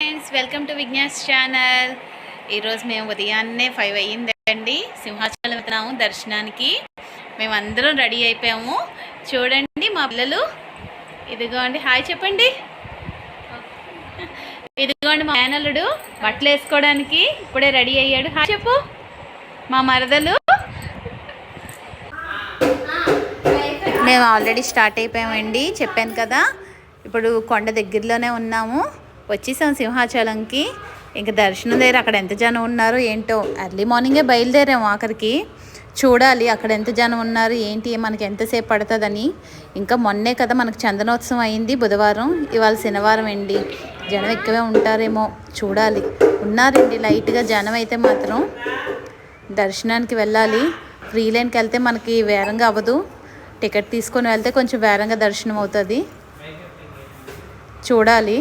Friends welcome to Vignas channel ఈరోజు మేము ఉదయాన్నే ఫైవ్ అయ్యిందండి. సింహాచలం వెళ్తున్నాము దర్శనానికి. మేము అందరం రెడీ అయిపోయాము. చూడండి మా పిల్లలు. ఇదిగోండి హాయ్ చెప్పండి. ఇదిగోండి మా మేనల్లుడు బట్టలు వేసుకోవడానికి ఇప్పుడే రెడీ అయ్యాడు. హాయ్ చెప్పు. మా మరదలు. మేము ఆల్రెడీ స్టార్ట్ అయిపోయామండి చెప్పాను కదా. ఇప్పుడు కొండ దగ్గరలోనే ఉన్నాము. వచ్చేసాం సింహాచలంకి. ఇంకా దర్శనం దగ్గర అక్కడ ఎంత జనం ఉన్నారో ఏంటో ఎర్లీ మార్నింగే బయలుదేరాము ఆఖరికి. చూడాలి అక్కడ ఎంత జనం ఉన్నారు ఏంటి మనకి ఎంతసేపు పడుతుందని. ఇంకా మొన్నే కదా మనకు చందనోత్సవం అయింది బుధవారం. ఇవాళ శనివారం అండి. జనం ఎక్కువే ఉంటారేమో చూడాలి. ఉన్నారండి లైట్గా జనం అయితే మాత్రం. దర్శనానికి వెళ్ళాలి. ఫ్రీ లైన్కి వెళ్తే మనకి వేరంగా అవ్వదు. టికెట్ తీసుకొని వెళ్తే కొంచెం వేరంగా దర్శనం అవుతుంది. చూడాలి.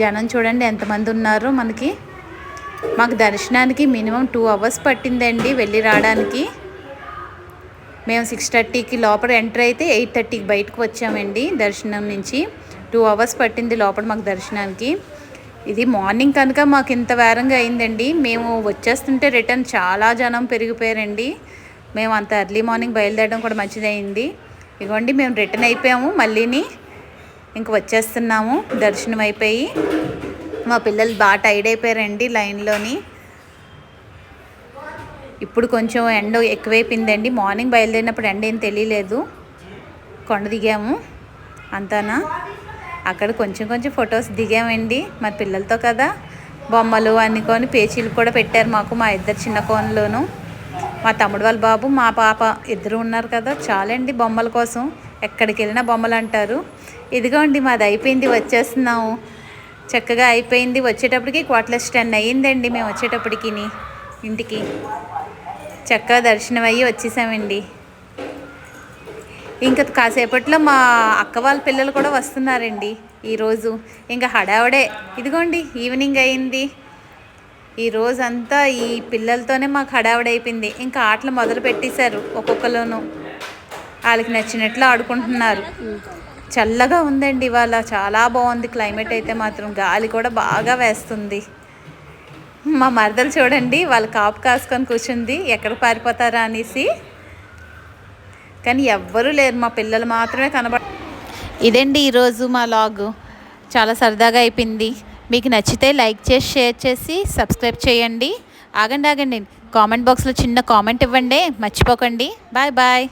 జనం చూడండి ఎంతమంది ఉన్నారు మనకి. మాకు దర్శనానికి మినిమం టూ అవర్స్ పట్టిందండి వెళ్ళి రావడానికి. మేము సిక్స్ థర్టీకి లోపల ఎంటర్ అయితే ఎయిట్ థర్టీకి బయటకు వచ్చామండి దర్శనం నుంచి. టూ అవర్స్ పట్టింది లోపల మాకు దర్శనానికి. ఇది మార్నింగ్ కనుక మాకు ఇంత వేరంగా అయిందండి. మేము వచ్చేస్తుంటే రిటర్న్ చాలా జనం పెరిగిపోయారండి. మేము అంత ఎర్లీ మార్నింగ్ బయలుదేరడం కూడా మంచిదైంది ఇదిగోండి మేము రిటర్న్ అయిపోయాము. మళ్ళీని ఇంక వచ్చేస్తున్నాము. దర్శనం అయిపోయి మా పిల్లలు బాగా టైర్డ్ అయిపోయారండి లైన్లోని. ఇప్పుడు కొంచెం ఎండ ఎక్కువైపోయిందండి. మార్నింగ్ బయలుదేరినప్పుడు ఎండ ఏం తెలియలేదు. కొండ దిగాము అంతానా. అక్కడ కొంచెం కొంచెం ఫొటోస్ దిగామండి. మా పిల్లలతో కదా. బొమ్మలు అనుకొని పేచీలు కూడా పెట్టారు మాకు మా ఇద్దరు చిన్న కోన్లోనూ. మా తమ్ముడు వాళ్ళ బాబు మా పాప ఇద్దరు ఉన్నారు కదా. చాలండి బొమ్మల కోసం. ఎక్కడికి వెళ్ళినా బొమ్మలు అంటారు. ఇదిగోండి మాది అయిపోయింది వచ్చేస్తున్నాము చక్కగా అయిపోయింది. వచ్చేటప్పటికి క్వార్టర్స్ టెన్ అయ్యిందండి మేము వచ్చేటప్పటికి ఇంటికి. చక్కగా దర్శనం అయ్యి వచ్చేసామండి. ఇంకా కాసేపట్లో మా అక్క వాళ్ళ పిల్లలు కూడా వస్తున్నారండి ఈరోజు. ఇంకా హడావడే. ఇదిగోండి ఈవినింగ్ అయింది ఈ రోజంతా ఈ పిల్లలతోనే మాకు హడావుడైపోయింది ఇంకా ఆటలు మొదలు పెట్టేశారు ఒక్కొక్కలోను వాళ్ళకి నచ్చినట్లు ఆడుకుంటున్నారు. చల్లగా ఉందండి ఇవాళ. చాలా బాగుంది. క్లైమేట్ అయితే మాత్రం గాలి కూడా బాగా వేస్తుంది. మా మరదలు చూడండి వాళ్ళు కాపు కాసుకొని కూర్చుంది. ఎక్కడ పారిపోతారా అనేసి. కానీ ఎవ్వరూ లేరు. మా పిల్లలు మాత్రమే కనబడ ఇదండి ఈరోజు మా లాగు? చాలా సరదాగా అయిపోయింది. మీకు నచ్చితే లైక్ చేసి షేర్ చేసి సబ్స్క్రైబ్ చేయండి. ఆగండి ఆగండి. కామెంట్ బాక్స్లో చిన్న కామెంట్ ఇవ్వండి. మర్చిపోకండి. Bye bye.